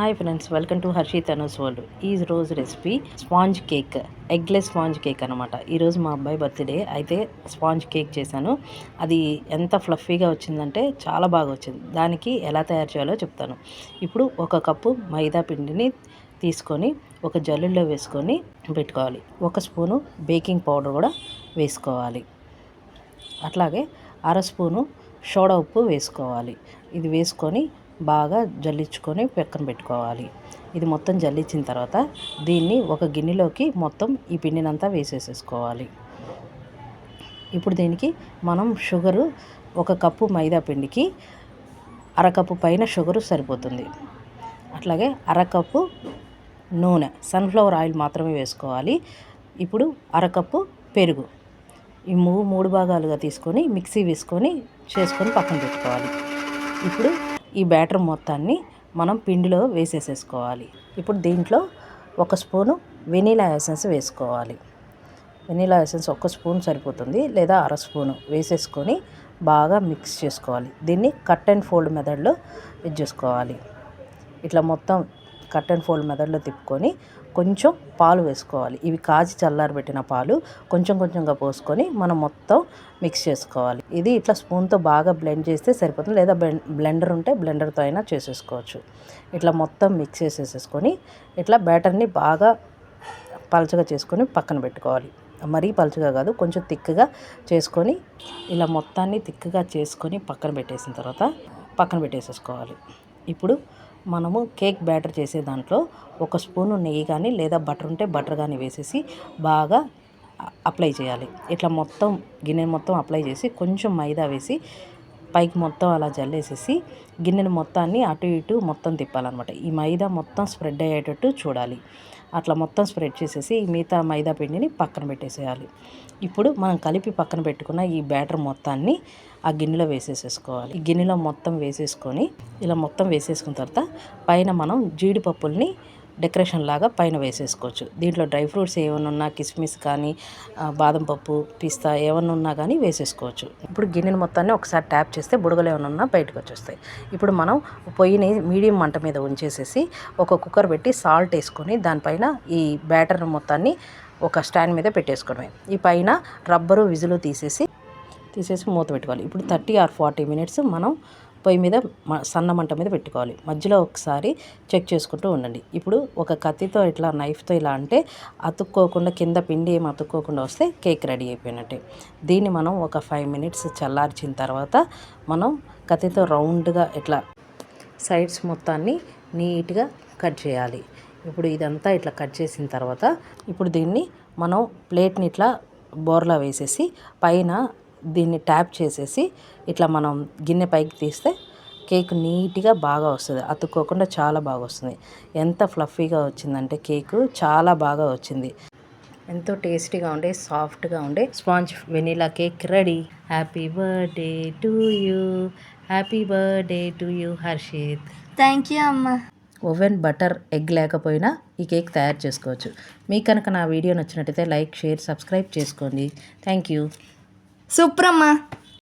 Hi friends welcome to Harshit Anu's world ఈ రోజు recipe sponge cake eggless sponge cake అనమాట ఈరోజు మా అబ్బాయి బర్త్డే అయితే స్పాంజ్ కేక్ చేశాను. అది ఎంత ఫ్లఫీగా వచ్చిందంటే చాలా బాగా వచ్చింది. దానికి ఎలా తయారు చేయాలో చెప్తాను. ఇప్పుడు ఒక కప్పు మైదా పిండిని తీసుకొని ఒక జల్లుల్లో వేసుకొని పెట్టుకోవాలి. ఒక స్పూను బేకింగ్ పౌడర్ కూడా వేసుకోవాలి. అట్లాగే అర స్పూను సోడా ఉప్పు వేసుకోవాలి. ఇది వేసుకొని బాగా జల్లించుకొని పక్కన పెట్టుకోవాలి. ఇది మొత్తం జల్లించిన తర్వాత దీన్ని ఒక గిన్నెలోకి మొత్తం ఈ పిండినంతా వేసేసేసుకోవాలి. ఇప్పుడు దీనికి మనం షుగరు ఒక కప్పు మైదా పిండికి అరకప్పు పైన షుగరు సరిపోతుంది. అట్లాగే అరకప్పు నూనె సన్ఫ్లవర్ ఆయిల్ మాత్రమే వేసుకోవాలి. ఇప్పుడు అరకప్పు పెరుగు ఈ మూడు మూడు భాగాలుగా తీసుకొని మిక్సీ వేసుకొని చేసుకొని పక్కన పెట్టుకోవాలి. ఇప్పుడు ఈ బ్యాటర్ మొత్తాన్ని మనం పిండిలో వేసేసేసుకోవాలి. ఇప్పుడు దీంట్లో ఒక స్పూను వెనీలా ఎసెన్స్ వేసుకోవాలి. వెనీలా ఎసెన్స్ ఒక్క స్పూన్ సరిపోతుంది లేదా అర స్పూను వేసేసుకొని బాగా మిక్స్ చేసుకోవాలి. దీన్ని కట్ అండ్ ఫోల్డ్ మెథడ్లో ఇది చేసుకోవాలి. ఇట్లా మొత్తం కట్ ఫోల్డ్ మెథడ్లో తిప్పుకొని కొంచెం పాలు వేసుకోవాలి. ఇవి కాచి చల్లారబెట్టిన పాలు కొంచెం కొంచెంగా పోసుకొని మనం మొత్తం మిక్స్ చేసుకోవాలి. ఇది ఇట్లా స్పూన్తో బాగా బ్లెండ్ చేస్తే సరిపోతుంది. లేదా బ్లెండర్ ఉంటే బ్లెండర్తో అయినా చేసేసుకోవచ్చు. ఇట్లా మొత్తం మిక్స్ చేసేసేసుకొని ఇట్లా బ్యాటర్ని బాగా పలచగా చేసుకొని పక్కన పెట్టుకోవాలి. మరీ పలుచగా కాదు కొంచెం తిక్కగా చేసుకొని ఇలా మొత్తాన్ని తిక్కగా చేసుకొని పక్కన పెట్టేసిన తర్వాత పక్కన పెట్టేసేసుకోవాలి. ఇప్పుడు మనము కేక్ బ్యాటర్ చేసే దాంట్లో ఒక స్పూను నెయ్యి కానీ లేదా బటర్ ఉంటే బటర్ కానీ వేసేసి బాగా అప్లై చేయాలి. ఇట్లా మొత్తం గిన్నె మొత్తం అప్లై చేసి కొంచెం మైదా వేసి పైకి మొత్తం అలా జల్లేసేసి గిన్నెను మొత్తాన్ని అటు ఇటు మొత్తం తిప్పాలన్నమాట. ఈ మైదా మొత్తం స్ప్రెడ్ అయ్యేటట్టు చూడాలి. అట్లా మొత్తం స్ప్రెడ్ చేసేసి మిగతా మైదా పిండిని పక్కన పెట్టేసేయాలి. ఇప్పుడు మనం కలిపి పక్కన పెట్టుకున్న ఈ బ్యాటర్ మొత్తాన్ని ఆ గిన్నెలో వేసేసేసుకోవాలి. ఈ గిన్నెలో మొత్తం వేసేసుకొని ఇలా మొత్తం వేసేసుకున్న తర్వాత పైన మనం జీడిపప్పుల్ని డెకరేషన్ లాగా పైన వేసేసుకోవచ్చు. దీంట్లో డ్రై ఫ్రూట్స్ ఏమైనా ఉన్నా కిస్మిస్ కానీ బాదం పప్పు పిస్తా ఏమైనా ఉన్నా కానీ వేసేసుకోవచ్చు. ఇప్పుడు గిన్నెని మొత్తాన్ని ఒకసారి ట్యాప్ చేస్తే బుడగలు ఏమైనా ఉన్నా బయటకు వచ్చేస్తాయి. ఇప్పుడు మనం పొయ్యిని మీడియం మంట మీద ఉంచేసేసి ఒక కుక్కర్ పెట్టి సాల్ట్ వేసుకొని దానిపైన ఈ బ్యాటర్ మొత్తాన్ని ఒక స్టాండ్ మీద పెట్టేసుకోవడమే. ఈ పైన రబ్బరు విజులు తీసేసి తీసేసి మూత పెట్టుకోవాలి. ఇప్పుడు థర్టీ ఆర్ ఫార్టీ మినిట్స్ మనం పొయ్యి మీద సన్న మంట మీద పెట్టుకోవాలి. మధ్యలో ఒకసారి చెక్ చేసుకుంటూ ఉండండి. ఇప్పుడు ఒక కత్తితో ఇట్లా నైఫ్తో ఇలా అంటే అతుక్కోకుండా కింద పిండి ఏమి అతుక్కోకుండా వస్తే కేక్ రెడీ అయిపోయినట్టే. దీన్ని మనం ఒక ఫైవ్ మినిట్స్ చల్లార్చిన తర్వాత మనం కత్తితో రౌండ్గా ఇట్లా సైడ్స్ మొత్తాన్ని నీట్గా కట్ చేయాలి. ఇప్పుడు ఇదంతా ఇట్లా కట్ చేసిన తర్వాత ఇప్పుడు దీన్ని మనం ప్లేట్ని ఇట్లా బోర్లా వేసేసి పైన దీన్ని ట్యాప్ చేసేసి ఇట్లా మనం గిన్నె పైకి తీస్తే కేక్ నీట్గా బాగా వస్తుంది. అతుక్కోకుండా చాలా బాగా వస్తుంది. ఎంత ఫ్లఫీగా వచ్చిందంటే కేకు చాలా బాగా వచ్చింది. ఎంతో టేస్టీగా ఉండే సాఫ్ట్గా ఉండే sponge vanilla cake ready. Happy birthday to you. Happy birthday to you Harshit. Thank you అమ్మ. ఓవెన్ బటర్ ఎగ్ లేకపోయినా ఈ కేక్ తయారు చేసుకోవచ్చు. మీకు కనుక నా వీడియో నచ్చినట్టయితే లైక్ షేర్ సబ్స్క్రైబ్ చేసుకోండి. Thank you. సూపర్ అమ్మా